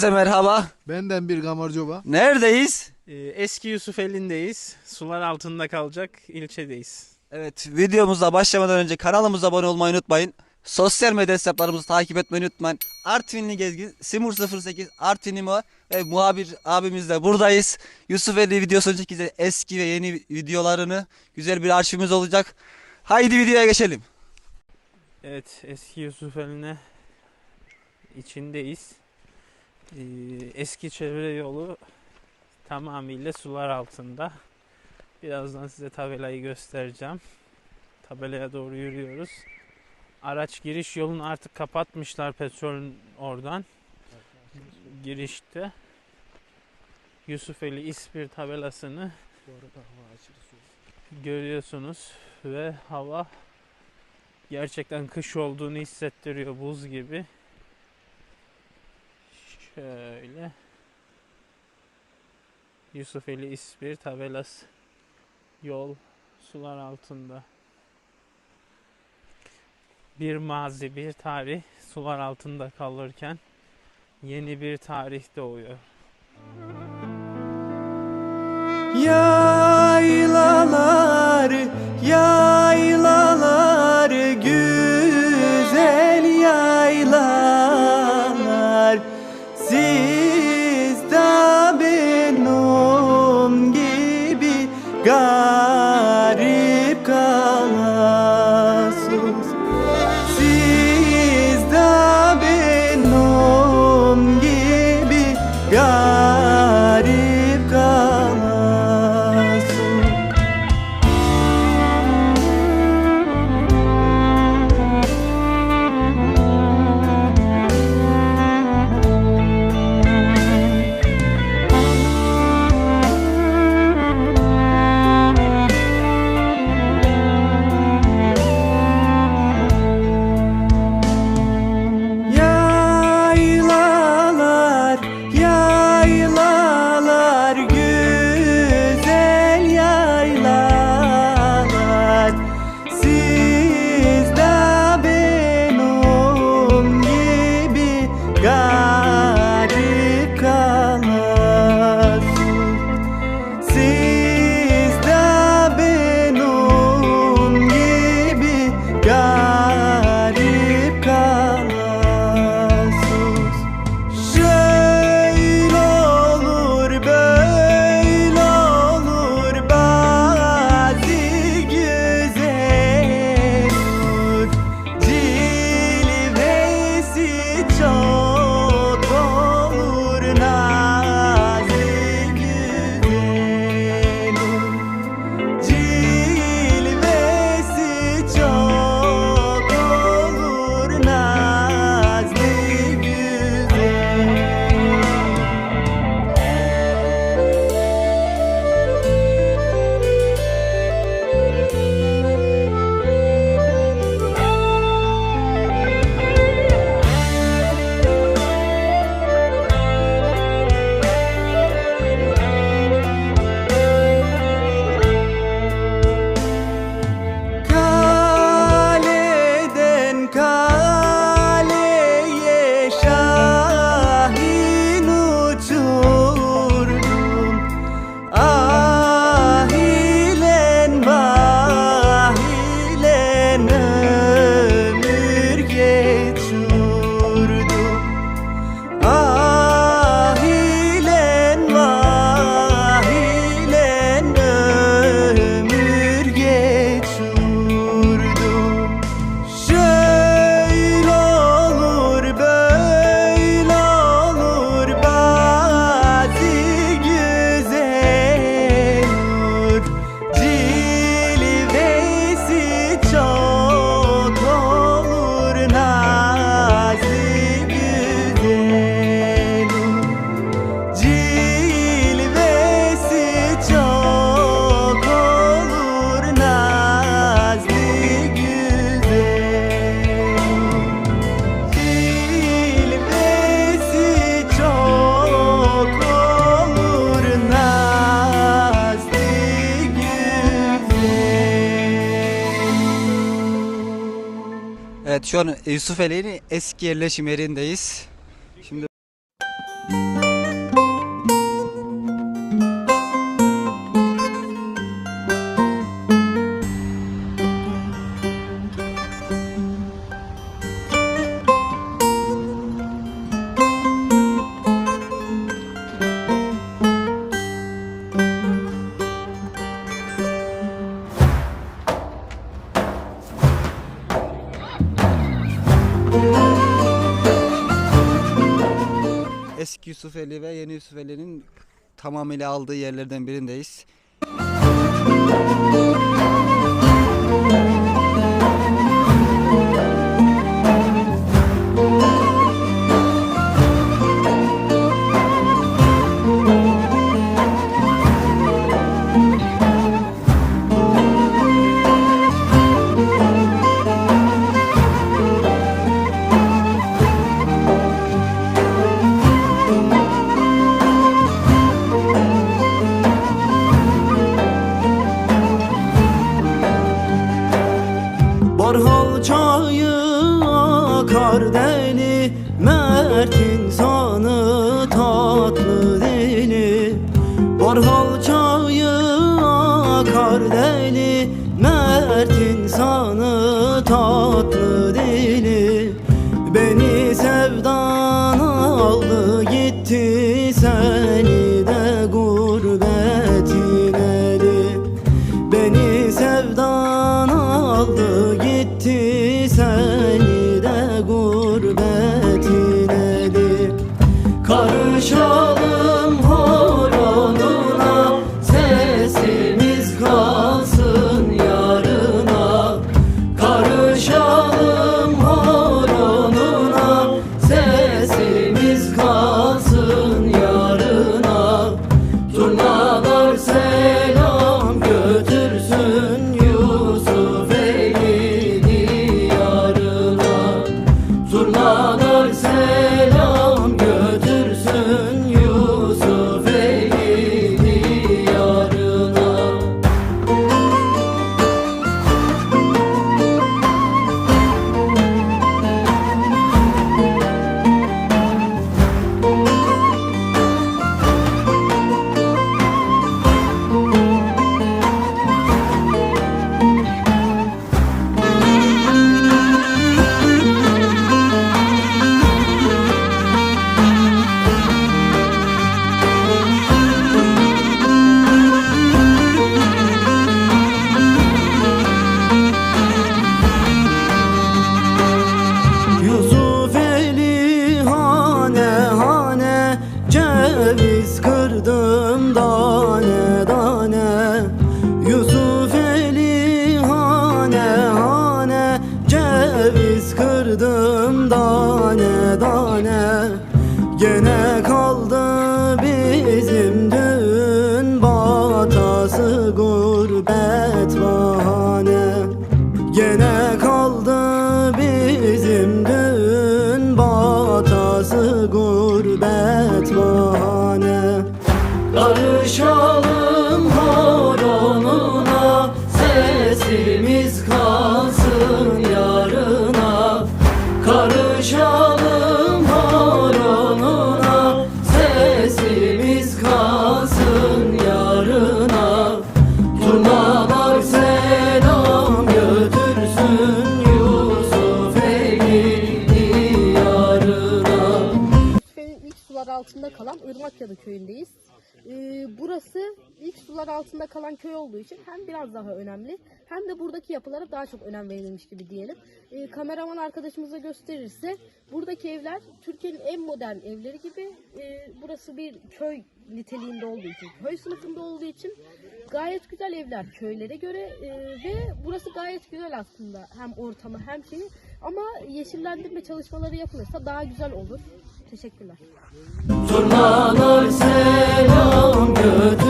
Herkese merhaba. Benden bir gamarcoba. Neredeyiz? Ee, Eski Yusufeli'ndeyiz. Sular altında kalacak ilçedeyiz. Evet videomuza başlamadan önce kanalımıza abone olmayı unutmayın. Sosyal medya hesaplarımızı takip etmeyi unutmayın. Artvinli Gezgin, Simur 08, Artvin İmo ve muhabir abimizle buradayız. Yusufeli videosunu çekeceğiz. Eski ve yeni videolarını. Güzel bir arşivimiz olacak. Haydi videoya geçelim. Evet, eski Yusufeli'ne içindeyiz. Ee, eski çevre yolu tamamıyla sular altında. Birazdan size tabelayı göstereceğim. Tabelaya doğru yürüyoruz. Araç giriş yolunu artık kapatmışlar petrolün oradan. Girişte. Yusufeli İspir tabelasını görüyorsunuz ve hava gerçekten kış olduğunu hissettiriyor buz gibi. Şöyle Yusufeli İspir tabelası yol sular altında. Bir mazi, bir tarih sular altında kalırken yeni bir tarih doğuyor. Yaylalar, yaylalar, Evet şu an Yusufeli'nin eski yerleşim yerindeyiz. Şimdi eski Yusufeli ve yeni Yusufeli'nin tamamıyla aldığı yerlerden birindeyiz. Akar deli Mert insanı tatlı dili Barhal çayı akar deli Mert insanı tatlı dili Beni sevdan aldı gitti Seni Karışalım Gene kaldı bizim düğün batası gurbet bahane. Gene kaldı bizim düğün batası gurbet bahane. Karışalım horonuna altında kalan Irmakyalı köyündeyiz. Ee, burası ilk sular altında kalan köy olduğu için hem biraz daha önemli hem de buradaki yapılara daha çok önem verilmiş gibi diyelim. Ee, kameraman arkadaşımıza gösterirse buradaki evler Türkiye'nin en modern evleri gibi. Ee, burası bir köy niteliğinde olduğu için, köy sınıfında olduğu için gayet güzel evler köylere göre Ee, ve burası gayet güzel aslında hem ortamı hem şeyi ama yeşillendirme çalışmaları yapılırsa daha güzel olur. Teşekkürler. Turnalar selam götür